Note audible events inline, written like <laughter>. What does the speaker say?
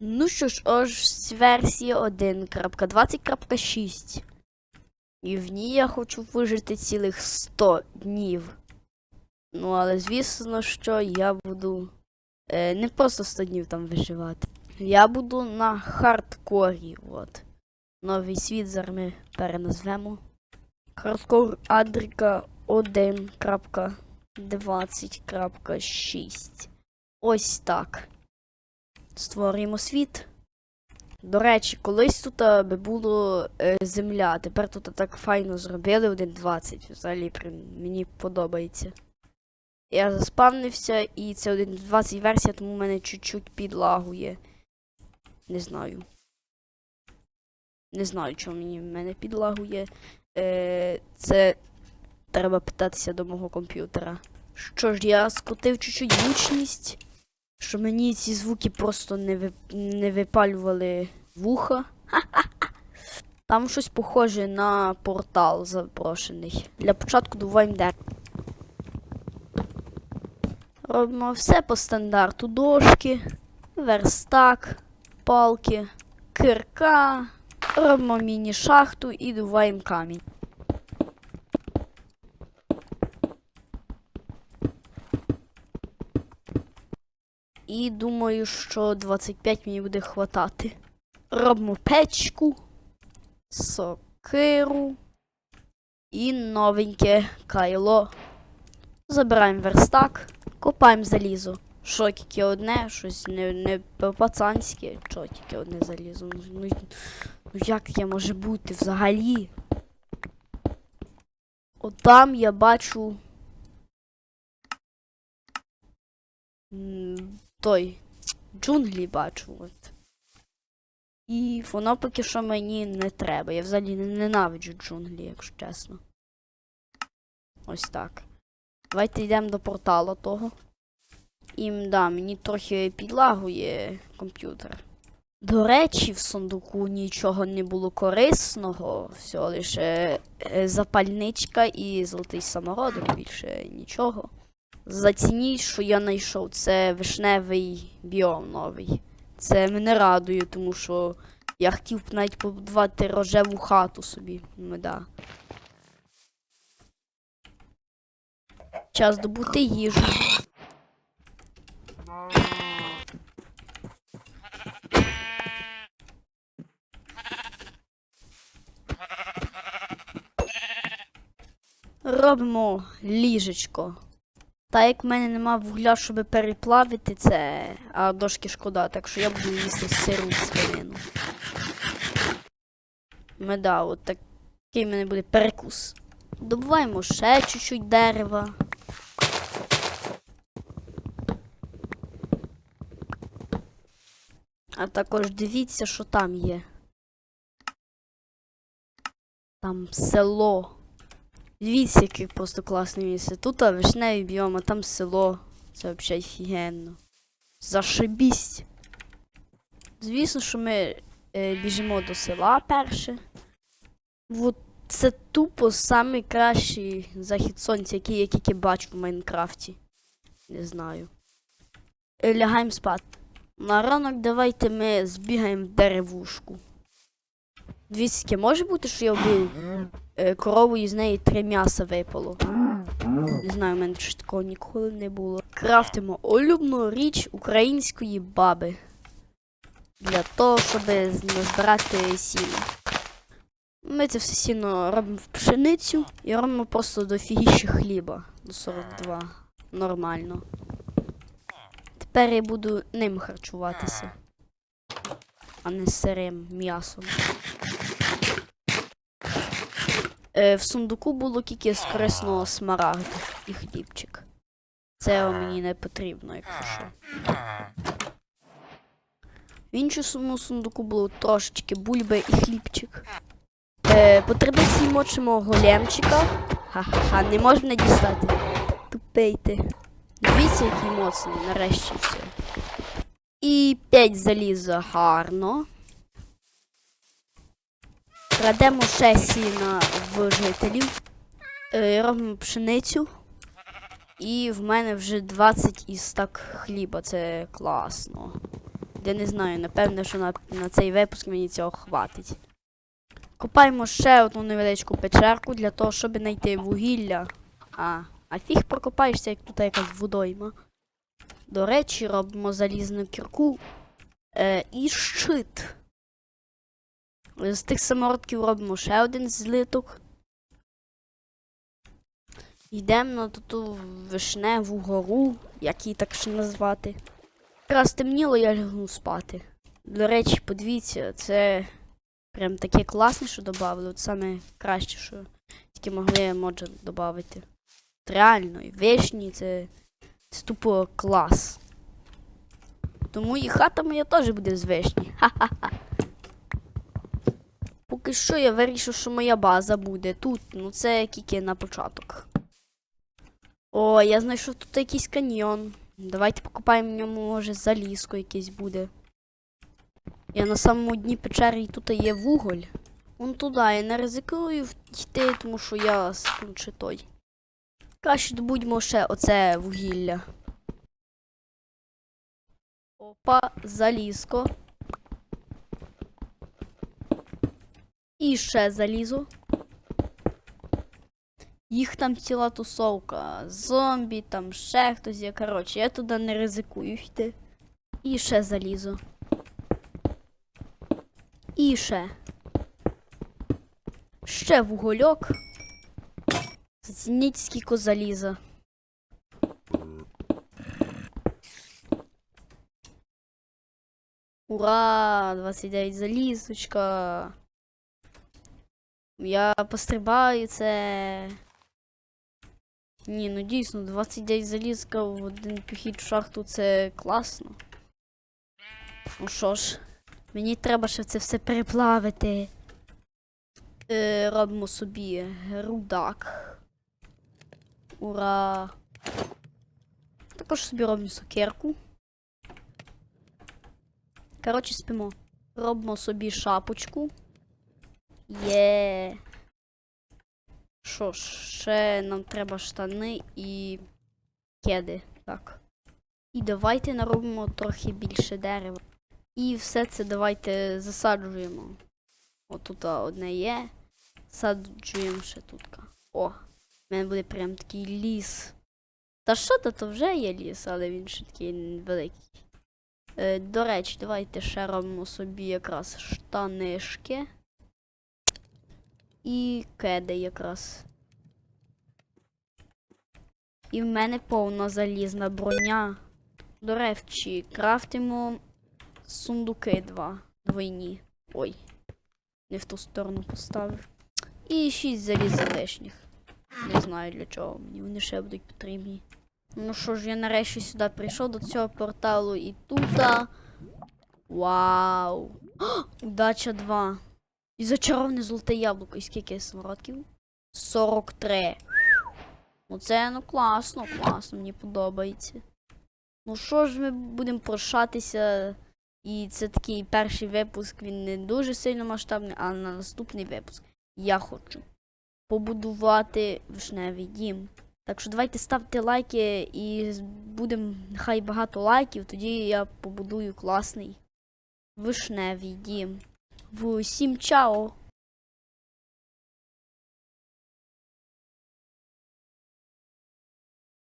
Ну що ж, ось версія 1.20.6. І в ній я хочу вижити цілих 100 днів. Ну, але звісно, що я буду е, не просто 100 днів там виживати. Я буду на хардкорі. От. Новий світ зараз ми переназвемо. Хардкор Адріка 1.20.6. Ось так. Створюємо світ. До речі, колись тут а, би було е, земля. Тепер тут так файно зробили 1.20. Взагалі мені подобається. Я заспавнився і це 1.20 версія, тому в мене чуть-чуть підлагує. Не знаю. Не знаю, чому мені в мене підлагує. Е, це треба питатися до мого комп'ютера. Що ж, я скрутив чуть-чуть гучність, щоб мені ці звуки просто не, ви... не випалювали вуха. <laughs> Там щось похоже на портал запрошений. Для початку добуваємо де. Робимо все по стандарту. Дошки, верстак, палки, кирка. Робимо міні-шахту і добуваємо камінь. І думаю, що 25 мені буде хватати. Робимо печку, сокиру і новеньке кайло. Забираємо верстак, копаємо залізо. Що тільки одне, щось не, не по-пацанськи, що тільки одне залізо. Ну, ну, ну як я може бути взагалі? Отам я бачу. Той. Джунглі бачу. От. І воно поки що мені не треба. Я взагалі не- ненавиджу джунглі, якщо чесно. Ось так. Давайте йдемо до портала того. І да, мені трохи підлагує комп'ютер. До речі, в сундуку нічого не було корисного, все лише е, запальничка і золотий самородок, більше нічого. Зацініть, що я знайшов, це вишневий біом новий. Це мене радує, тому що я хотів навіть побудувати рожеву хату собі. Ну, да. Час добути їжу. Робимо ліжечко. Та як в мене нема вугля, щоб переплавити це, а дошки шкода, так що я буду їсти сиру свинину. Меда, от такий в мене буде перекус. Добуваємо ще чуть-чуть дерева. А також дивіться, що там є. Там село. Дивіться, яке просто класне місце. Тут біом, а там село. Це взагалі офігенно. Зашибісь. Звісно, що ми е, біжимо до села перше. От це тупо найкращий захід сонця, який я тільки бачу в Майнкрафті. Не знаю. Е, Лягаємо спати. На ранок давайте ми збігаємо в деревушку. Дивіться, може бути, що я вбив е, корову і з неї три м'яса випало. Не знаю, в мене ж такого ніколи не було. Крафтимо улюбну річ української баби. Для того, щоб назбирати сіно. Ми це все сіно робимо в пшеницю і робимо просто до фігіщі хліба. До 42. Нормально. Тепер я буду ним харчуватися, а не сирим м'ясом. Е, в сундуку було тільки з корисного смарагду і хлібчик. Це мені не потрібно, якщо що. В іншому сундуку було трошечки бульби і хлібчик. Е, по традиції мочимо големчика. Ха-ха-ха, не можна дістати. Тупий ти. Дивіться, який моцний, нарешті все. І 5 заліза гарно. Крадемо ще сіна в жителів. Е, робимо пшеницю. І в мене вже 20 із так хліба. Це класно. Я не знаю, напевно, що на, на цей випуск мені цього хватить. Копаємо ще одну невеличку печерку для того, щоб знайти вугілля. А, а фіг прокопаєшся, як тут якась водойма. До речі, робимо залізну кірку е, і щит. З тих самородків робимо ще один злиток. Йдемо на ту вишневу гору, як її так ще назвати. Якраз темніло, я лягну спати. До речі, подивіться, це прям таке класне, що додали. От саме краще, що тільки могли може додати. Реально, і вишні це, це тупо клас. Тому і хата моя теж буде з вишні. Ха-ха-ха. Поки що я вирішив, що моя база буде тут. Ну це тільки на початок. О, я знайшов тут якийсь каньйон. Давайте покопаємо в ньому, може, залізко якесь буде. Я на самому дні печери і тут є вуголь. Вон туди, я не ризикую йти, тому що я скручу той. Краще добудьмо ще оце вугілля. Опа, залізко. І ще залізо. Їх там ціла тусовка. Зомбі, там ще хтось є. Коротше, я туди не ризикую йти. І ще залізо. І ще. Ще вугольок. Зацініть скільки заліза. Ура! 29 залізочка. Я пострибаю це. Ні, ну дійсно, 29 залізка в один похід в шахту це класно. Ну що ж, мені треба ще це все переплавити. Е, робимо собі рудак. Ура! Також собі робимо сокирку. Коротше, спимо. Робимо собі шапочку. Є. Що ж, ще нам треба штани і кеди. Так. І давайте наробимо трохи більше дерева. І все це давайте засаджуємо. Отут одне є. Саджуємо ще тут. О, в мене буде прям такий ліс. Та що то, то вже є ліс, але він ще такий великий. Е, до речі, давайте ще робимо собі якраз штанишки. І кеди якраз. І в мене повна залізна броня. До речі, крафтимо сундуки два. Двойні. Ой. Не в ту сторону поставив. І шість заліз лишніх. Не знаю для чого мені. Вони ще будуть потрібні. Ну що ж, я нарешті сюди прийшов до цього порталу і тут. Вау! <gasps> Удача 2. І зачароване золоте яблуко. І скільки самородків? 43. Ну це ну класно, класно, мені подобається. Ну що ж, ми будемо прощатися. І це такий перший випуск, він не дуже сильно масштабний, а на наступний випуск я хочу побудувати вишневий дім. Так що давайте ставте лайки і будемо нехай багато лайків, тоді я побудую класний вишневий дім. 喂，sim，chao。